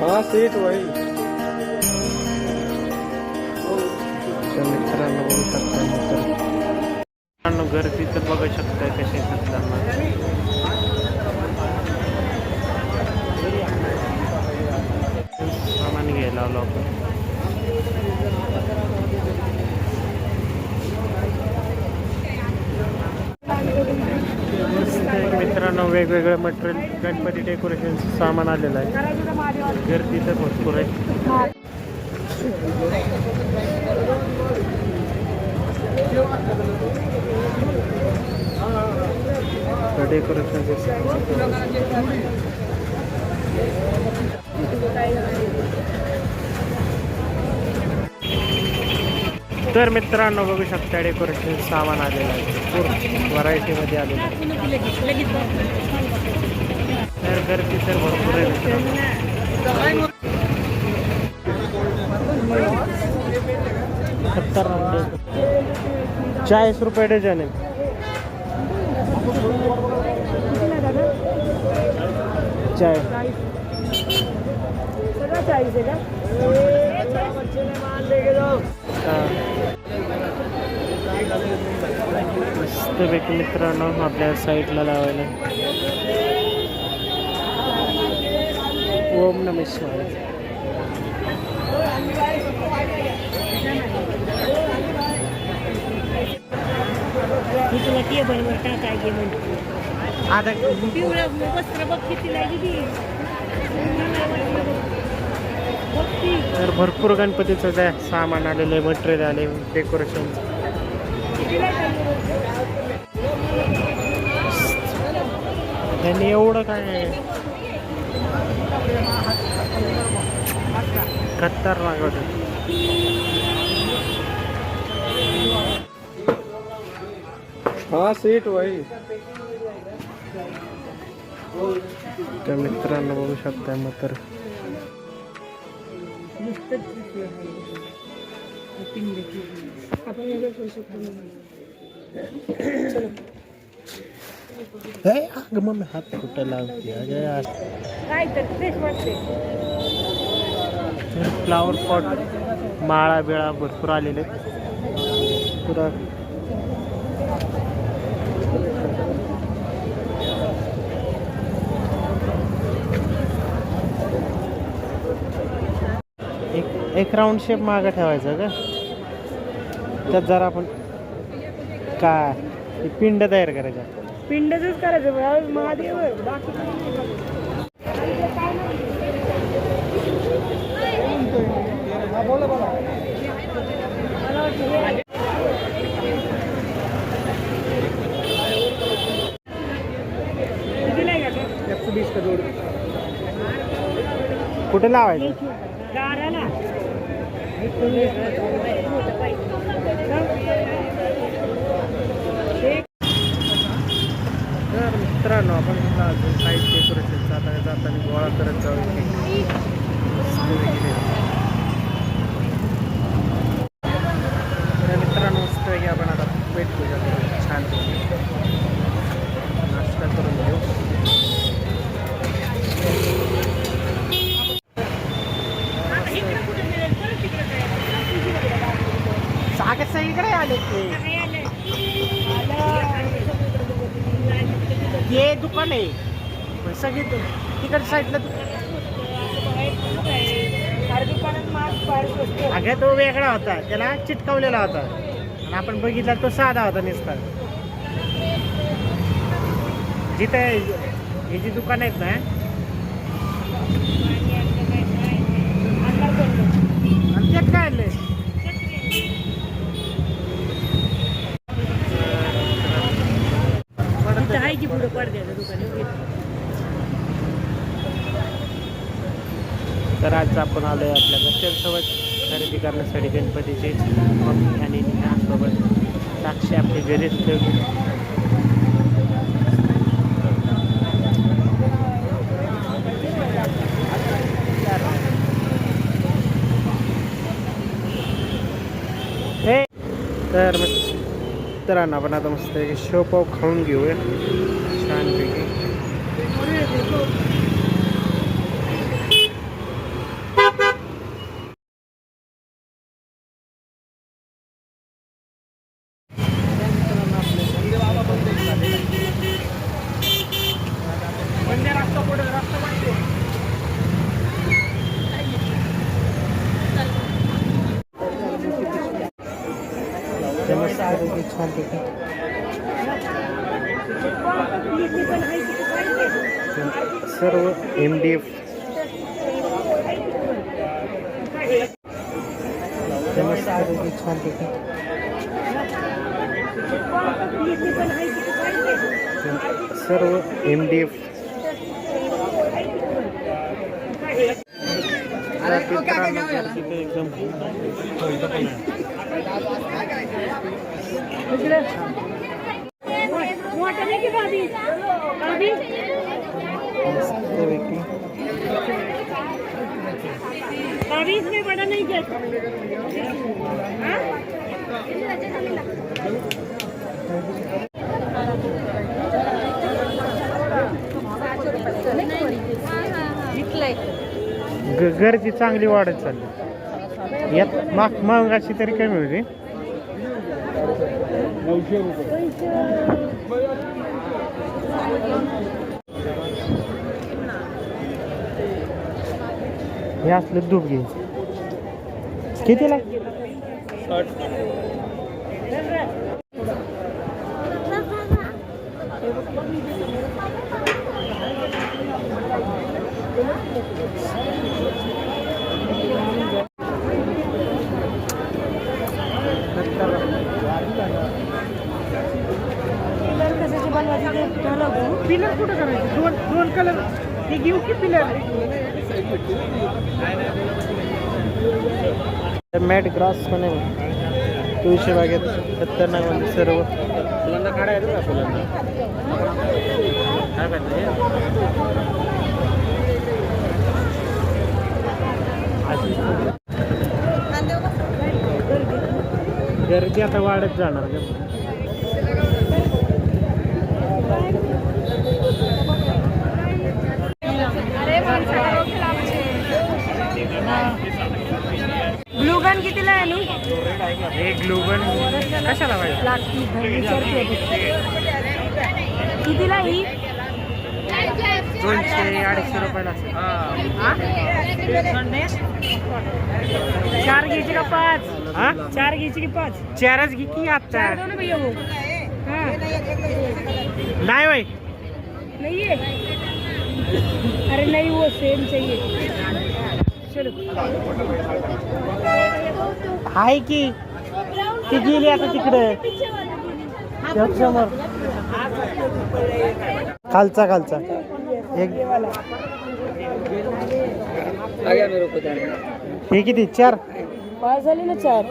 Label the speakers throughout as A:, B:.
A: हा सीट
B: वाई मित्रांनो बघू शकता मित्र मित्रांनो गर्दी तर बघू शकता कसे खतरनाक सामान घ्यायला आलो आपण मस्त आहे मित्रांनो वेगवेगळं मटेरियल गणपती डेकोरेशनचं सामान आलेलं आहे. गर्दी तर भरपूर आहे. डेकोरेशनचे तर मित्रांनो बघू शकता डेकोरेशन सामान आलेलं आहे. भरपूर व्हरायटीमध्ये आलेलं आहे. तर गर्दी तर भरपूर आहे खतरनाक चाळीस रुपये डझन आहे. चाय मस्तपैकी मित्रांनो आपल्या साईडला लावायला. ओम नम शिवाय.
C: मी तुला टेबलवर टाकायचे म्हणते
B: आता
C: पिवळं वस्त्र बघ किती लागली बघ ती.
B: तर भरपूर गणपतीचं सामान आलेलं आहे मटेरियल आले डेकोरेशन त्यांनी एवढं काय खतरनाक होतं
A: हाँ सीट वही.
B: तर मित्रांनो बघू शकता मग तर हे अगं मम्मी हात कुठं लावते अगं
C: काय तर वाटते
B: फ्लावर पॉट माळा बिळा भरपूर आलेले पुरा एक राऊंड शेप मागं ठेवायचा का त्यात जरा आपण काय? पिंड तयार करायचा.
C: पिंडच करायचं महादेव हे-?
B: कुठे लावायचं? तर मित्रांनो आपण साहित्य सुरक्षित जाताना जाताना गोळा करत जाऊ इथे. मस्तपैकी. तर मित्रांनो मस्त आपण आता पेट पूजा करू छान नाश्ता करून घेऊ सागे सगळीकडे आले ते हे दुकान आहे. सगळी तिकडच्या साईडला
C: दुकानात
B: अगं तो वेगळा होता. त्याला चिटकवलेला होता. आणि आपण बघितला तो साधा होता नुसता. जिथे हे जी दुकान आहेत ना आणि त्यात काय आणलंय
C: तिथं आहे की पुढं पडद्याचं दुकान
B: तर आज आपण आलो आहे आपल्या घरच्यांसोबत खरेदी करण्यासाठी गणपतीचे मम्मी आणि सोबत साक्षी आपली घरीच ठेवली. हे तर मित्रांनो आपण आता मस्त शेवपाव खाऊन घेऊया. छानपैकी ते मस्त छान पैकी सर्व एम डी एफ पैकी छान पैकी सर्व एम डी एफ एकदम
C: मोठा नाही की भाभी भाभी इसमें बड़ा नहीं क्या हाँ?
B: ग गर्दी चांगली वाढत चालली. यात माग महागाची तरी कमी होती. हे असलं धूप घ्यायचं कितीला?
C: पिलर कशाचे बनवायचे ते ठरवू पिलर कुठं करायचे? दोन दोन कलर हे घेऊ की पिलर
B: मॅट ग्रास पण आहे तुळशी बागेत खतरनाक सर्व.
A: फुलांना काढा येतो का फुलांना?
B: काय पाहिजे गर्दी आता वाढत जाणार ग.
C: ब्लू गन कितीला आहे नु
B: हे ग्लुगन कशाला पाहिजे?
C: कितीला ही?
B: दोनशे अडीचशे रुपयाला
C: चार घ्यायची का पाच
B: हा
C: चार घ्यायची की पाच
B: चारच घे की आता
C: चार दो ना भैया वो हाँ
B: नाही
C: है अरे नहीं वो सेम चाहिए
B: आहे की ती गेली आता तिकडे समोर खालचा खालचा एक हे किती? चार?
C: पाच झाले ना चार.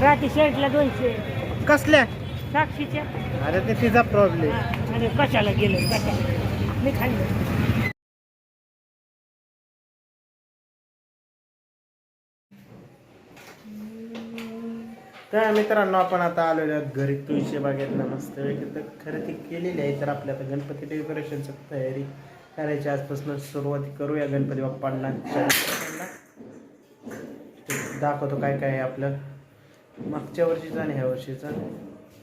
C: राठी शर्टला दोनशे.
B: कसल्या?
C: साक्षीच्या.
B: अरे ते तिचा प्रॉब्लेम
C: आणि कशाला गेलो? कशाला? मी खाल्लं
B: तर मित्रांनो आपण आता आलेलो आहोत घरी. तुळशी बागेत मस्त तर खरेदी केलेली आहे. तर आपल्या आता गणपती डेकोरेशनची तयारी करायची आजपासून सुरुवात करूया गणपती बाप्पांना. दाखवतो काय काय आहे आपलं. मागच्या वर्षीचा आणि ह्या वर्षीचं.